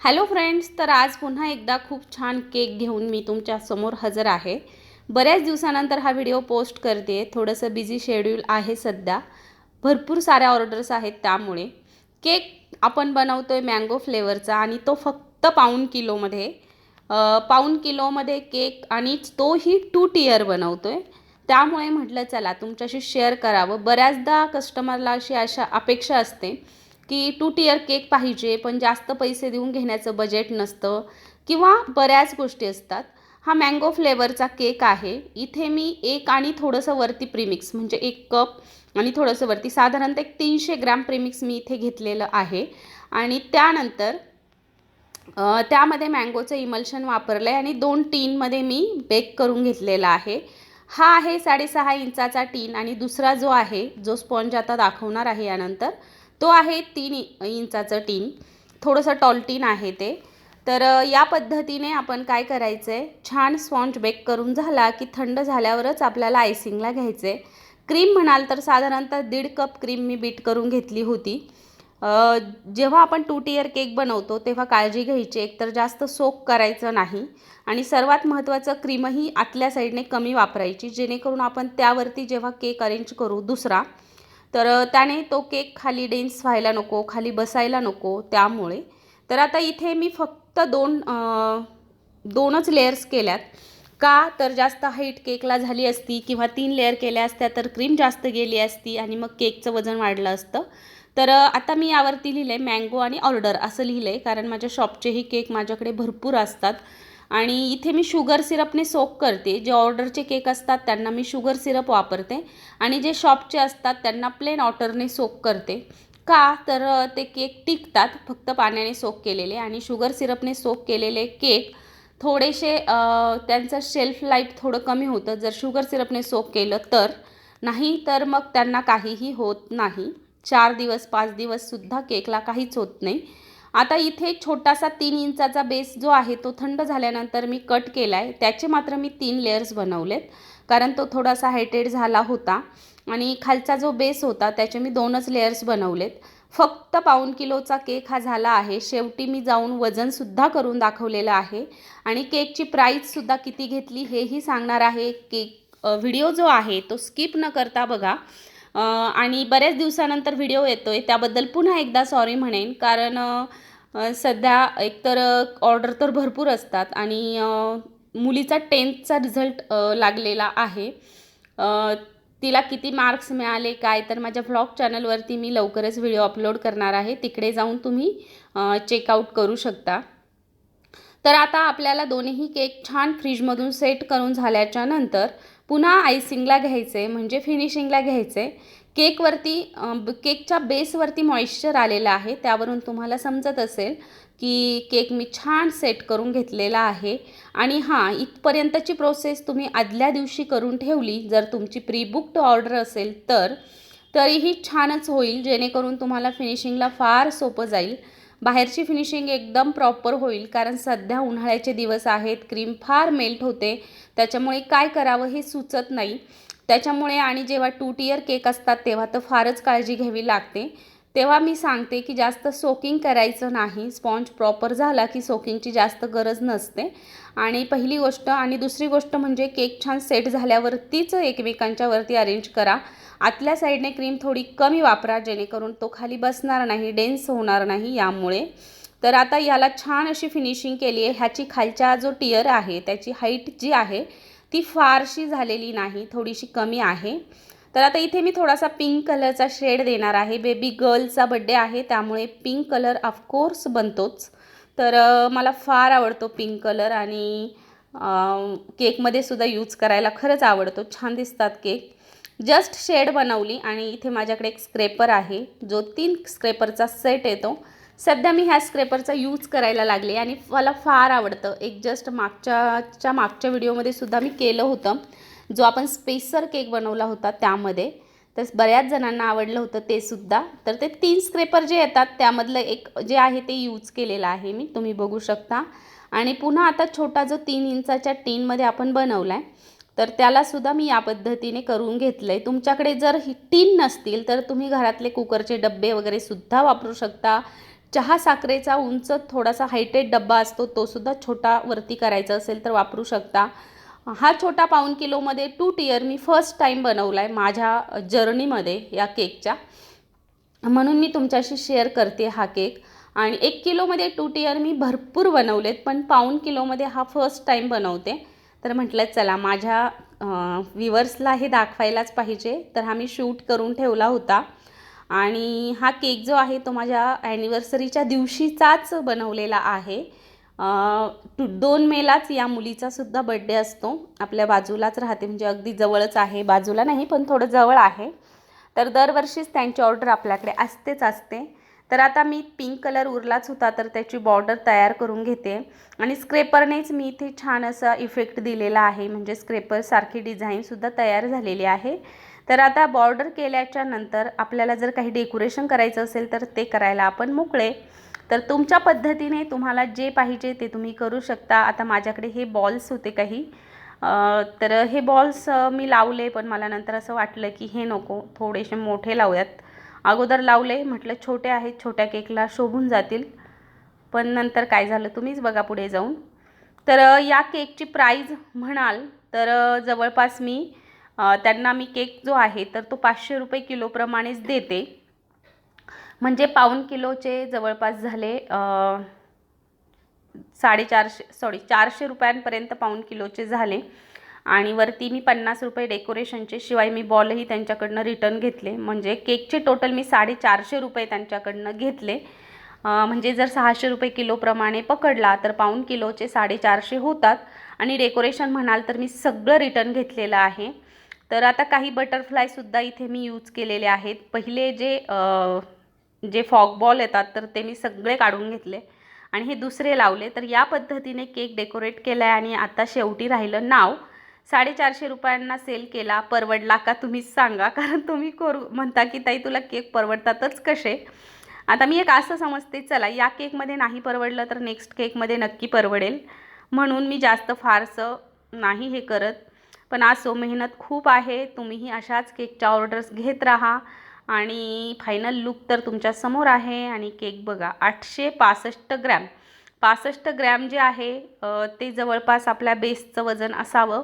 Hello friends तर आज पुन्हा एकदा खूप छान केक घेऊन मी तुमच्यासमोर हजर आहे. बऱ्याच दिवसानंतर हा व्हिडिओ पोस्ट करते थोडंसं बिझी शेड्यूल आहे सध्या. भरपूर साऱ्या ऑर्डर्स आहेत त्यामुळे. केक आपण बनवतो आहे मँगो फ्लेवरचा आणि तो फक्त पाऊण किलोमध्ये. पाऊण किलोमध्ये केक आणि तोही टू टियर बनवतो आहे त्यामुळे म्हटलं चला तुमच्याशी शेअर करावं. बऱ्याचदा कस्टमरला अशी अशा अपेक्षा असते की टू टियर केक पाहिजे पण जास्त पैसे देऊन घेण्याचं बजेट नसतं. किंवा बऱ्याच गोष्टी असतात. हा मँगो फ्लेवरचा केक आहे. इथे मी एक आणि थोडंसं वरती प्रीमिक्स म्हणजे एक कप आणि थोडंसं वरती साधारणतः एक तीनशे ग्रॅम प्रीमिक्स मी इथे घेतलेलं आहे. आणि त्यानंतर त्यामध्ये मँगोचं इमल्शन वापरलं आहे आणि दोन टीनमध्ये मी बेक करून घेतलेला आहे. हा आहे साडेसहा इंचाचा टीन आणि दुसरा जो आहे जो स्पॉन्ज आता दाखवणार आहे यानंतर तो आहे तीन इंचाचं टीन. थोडंसं टॉल टीन आहे ते. तर या पद्धतीने आपण काय करायचं आहे छान स्पॉन्ज बेक करून झाला की थंड झाल्यावरच आपल्याला आयसिंगला घ्यायचं आहे क्रीम म्हणाल तर साधारणतः दीड कप क्रीम मी बीट करून घेतली होती. जेव्हा आपण टू टियर केक बनवतो तेव्हा काळजी घ्यायची. एकतर जास्त सोक करायचं नाही. आणि सर्वात महत्त्वाचं क्रीमही आतल्या साईडने कमी वापरायची जेणेकरून आपण त्यावरती जेव्हा केक अरेंज करू दुसरा तर त्याने तो केक खाली डेन्स व्हायला नको खाली बसायला नको त्यामुळे. तर आता इथे मी फक्त दोन दोनच लेयर्स केल्यात. का तर जास्त हाईट केकला झाली असती किंवा तीन लेअर केल्या असत्या तर क्रीम जास्त गेली असती आणि मग केकचं वजन वाढलं असतं. तर आता मी यावरती लिहिलं आहे मँगो आणि ऑर्डर असं लिहिलं आहे कारण माझ्या शॉपचेही केक माझ्याकडे भरपूर असतात. आणि इथे मी शुगर सिरपने सोक करते. जे ऑर्डरचे केक असतात त्यांना मी शुगर सिरप वापरते. आणि जे शॉपचे असतात त्यांना प्लेन ऑटरने सोक करते. का? तर ते केक टिकतात फक्त पाण्याने सोक केलेले. आणि शुगर सिरपने सोक केलेले केक थोडेसे त्यांचं शेल्फ लाईफ थोडं कमी होतं. जर शुगर सिरपने सोक केलं तर. नाही तर मग त्यांना काहीही होत नाही. चार दिवस पाच दिवससुद्धा केकला काहीच होत नाही. आता इथे छोटासा तीन इंचाचा बेस जो आहे तो थंड झाल्यानंतर मी कट केला आहे त्याचे मात्र मी तीन लेयर्स बनवलेत कारण तो थोडासा हायटेड झाला होता. आणि खालचा जो बेस होता त्याचे मी दोनच लेयर्स बनवलेत. फक्त पाऊण किलोचा केक हा झाला आहे. शेवटी मी जाऊन वजनसुद्धा करून दाखवलेलं आहे. आणि केकची प्राईजसुद्धा किती घेतली हेही सांगणार आहे. केक व्हिडिओ जो आहे तो स्किप न करता बघा. आणि बऱ्याच दिवसानंतर व्हिडिओ येतो आहे त्याबद्दल पुन्हा एकदा सॉरी म्हणेन. कारण सध्या एकतर ऑर्डर तर भरपूर असतात आणि मुलीचा टेन्थचा रिझल्ट लागलेला आहे. तिला किती मार्क्स मिळाले काय? तर माझ्या व्लॉग चॅनलवरती मी लवकरच व्हिडिओ अपलोड करणार आहे. तिकडे जाऊन तुम्ही चेकआउट करू शकता. तर आता आपल्याला दोन्हीही केक छान फ्रीजमधून सेट करून झाल्याच्यानंतर पुन्हा आयसिंगला घ्यायचे म्हणजे फिनिशिंगला घ्यायचे. केकवरती केकच्या बेसवरती मॉइश्चर आलेलं आहे. त्यावरून तुम्हाला समजत असेल की केक मी छान सेट करून घेतलेला आहे. आणि हां इथपर्यंतची प्रोसेस तुम्ही आदल्या दिवशी करून ठेवली. जर तुमची प्री बुक्ड ऑर्डर असेल तर तरीही छानच होईल. जेणेकरून तुम्हाला फिनिशिंगला फार सोपं जाईल. बाहेरची फिनिशिंग एकदम प्रॉपर होईल कारण सध्या उन्हाळ्याचे दिवस आहेत क्रीम फार मेल्ट होते. त्याच्यामुळे काय करावं हे सुचत नाही. त्याच्यामुळे आणि जेव्हा टू टियर केक असतात तेव्हा तर फारच काळजी घ्यावी लागते. तेव्हा मी सांगते की जास्त सोकिंग करायचं नाही. स्पॉन्ज प्रॉपर झाला की सोकिंगची जास्त गरज नसते. आणि पहिली गोष्ट आणि दुसरी गोष्ट म्हणजे केक छान सेट झाल्यावरतीच एकमेकांच्यावरती अरेंज करा. आतल्या साईडने क्रीम थोडी कमी वापरा जेणेकरून तो खाली बसणार नाही डेन्स होणार नाही यामुळे. तर आता याला छान अशी फिनिशिंग केली आहे. ह्याची खालचा जो टियर आहे त्याची हाईट जी आहे ती फारशी झालेली नाही थोडीशी कमी आहे. तर आता इथे मी थोडासा पिंक कलरचा शेड देणार आहे. बेबी गर्लचा बड्डे आहे त्यामुळे पिंक कलर ऑफकोर्स बनतोच. तर मला फार आवडतो पिंक कलर आणि केकमध्ये सुद्धा यूज करायला खरंच आवडतो. छान दिसतात केक जस्ट शेड बनवली आणि इथे माझ्याकडे एक स्क्रेपर आहे. जो तीन स्क्रेपरचा सेट येतो. सध्या मी ह्या स्क्रेपरचा यूज करायला लागले आणि मला फार आवडतं. एक जस्ट मागच्याच्या मागच्या व्हिडिओमध्ये सुद्धा मी केलं होतं. जो आपण स्पेसर केक बनवला होता त्यामध्ये तर बऱ्याच जणांना आवडलं होतं ते सुद्धा. तर ते तीन स्क्रेपर जे येतात त्यामधलं एक जे आहे ते यूज केलेलं आहे मी. तुम्ही बघू शकता. आणि पुन्हा आता छोटा जो तीन इंचाच्या टीनमध्ये आपण बनवला आहे तर त्यालासुद्धा मी या पद्धतीने करून घेतलं आहे तुमच्याकडे जर ही टीन नसतील तर तुम्ही घरातले कुकरचे डब्बे वगैरे सुद्धा वापरू शकता. चहा साखरेचा उंच थोडासा हायटेड डब्बा असतो तोसुद्धा छोटा वरती करायचा असेल तर वापरू शकता. हा छोटा पाऊन किलोमध्ये टू टियर मी फर्स्ट टाईम बनवला आहे माझ्या जर्नीमध्ये या केकच्या. म्हणून मी तुमच्याशी शेअर करते हा केक. आणि एक किलोमध्ये टू टियर मी भरपूर बनवलेत पण पाऊन किलोमध्ये हा फर्स्ट टाईम बनवते. तर म्हटलं चला माझ्या विवर्सला हे दाखवायलाच पाहिजे. तर हा मी शूट करून ठेवला होता. आणि हा केक जो आहे तो माझ्या ॲनिव्हर्सरीच्या दिवशीचाच बनवलेला आहे. टू दोन मेलाच या मुलीचा सुद्धा बड्डे असतो. आपल्या बाजूलाच राहते म्हणजे अगदी जवळच आहे. बाजूला नाही पण थोडं जवळ आहे. तर दरवर्षीच त्यांची ऑर्डर आपल्याकडे असतेच असते. तर आता मी पिंक कलर उरलाच होता तर त्याची बॉर्डर तयार करून घेते. आणि स्क्रेपरनेच मी इथे छान असा इफेक्ट दिलेला आहे. म्हणजे स्क्रेपरसारखी डिझाईनसुद्धा तयार झालेली आहे. तर आता बॉर्डर केल्याच्यानंतर आपल्याला जर काही डेकोरेशन करायचं असेल तर ते करायला आपण मोकळे. तर तुमच्या पद्धतीने तुम्हाला जे पाहिजे ते तुम्ही करू शकता. आता माझ्याकडे हे बॉल्स होते काही. तर हे बॉल्स मी लावले पण मला नंतर असं वाटलं की हे नको थोडेसे मोठे लावूयात. अगोदर लावले म्हटलं छोटे आहेत छोट्या केकला शोभून जातील. पण नंतर काय झालं तुम्हीच बघा पुढे जाऊन. तर या केकची प्राईज म्हणाल तर जवळपास मी त्यांना मी केक जो आहे तर तो पाचशे रुपये किलोप्रमाणेच देते. म्हणजे पाऊण किलोचे जवळपास झाले साडेचारशे सॉरी चारशे रुपयांपर्यंत पाऊण किलोचे झाले. आणि वरती मी पन्नास रुपये डेकोरेशनचे शिवाय मी बॉलही त्यांच्याकडनं रिटर्न घेतले. म्हणजे केकचे टोटल मी साडेचारशे रुपये त्यांच्याकडनं घेतले. म्हणजे जर सहाशे रुपये किलोप्रमाणे पकडला तर पाऊण किलोचे साडेचारशे होतात. आणि डेकोरेशन म्हणाल तर मी सगळं रिटर्न घेतलेलं आहे. तर आता काही बटरफ्लायसुद्धा इथे मी यूज केलेले आहेत. पहिले जे जे फॉग बॉल येतात तर ते मी सगळे काढून घेतले. आणि हे दुसरे लावले. तर या पद्धतीने केक डेकोरेट केला आहे आणि आता शेवटी राहिलं नाव. साडेचारशे रुपयांना सेल केला. परवडला का तुम्हीच सांगा. कारण तुम्ही करू म्हणता की ताई तुला केक परवडतातच कसे? आता मी एक असं समजते चला या केकमध्ये नाही परवडलं तर नेक्स्ट केकमध्ये नक्की परवडेल. म्हणून मी जास्त फारसं नाही हे करत. पण असो मेहनत खूप आहे. तुम्हीही अशाच केकच्या ऑर्डर्स घेत राहा. आणि फायनल लुक तर तुमच्यासमोर आहे आणि केक बघा आठशे पासष्ट ग्रॅम. पासष्ट ग्रॅम जे आहे ते जवळपास आपल्या बेसचं वजन असावं.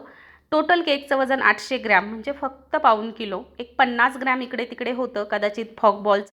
टोटल केकचं वजन आठशे ग्रॅम म्हणजे फक्त पाऊन किलो. एक पन्नास ग्रॅम इकडे तिकडे होतं कदाचित फॉक बॉल्स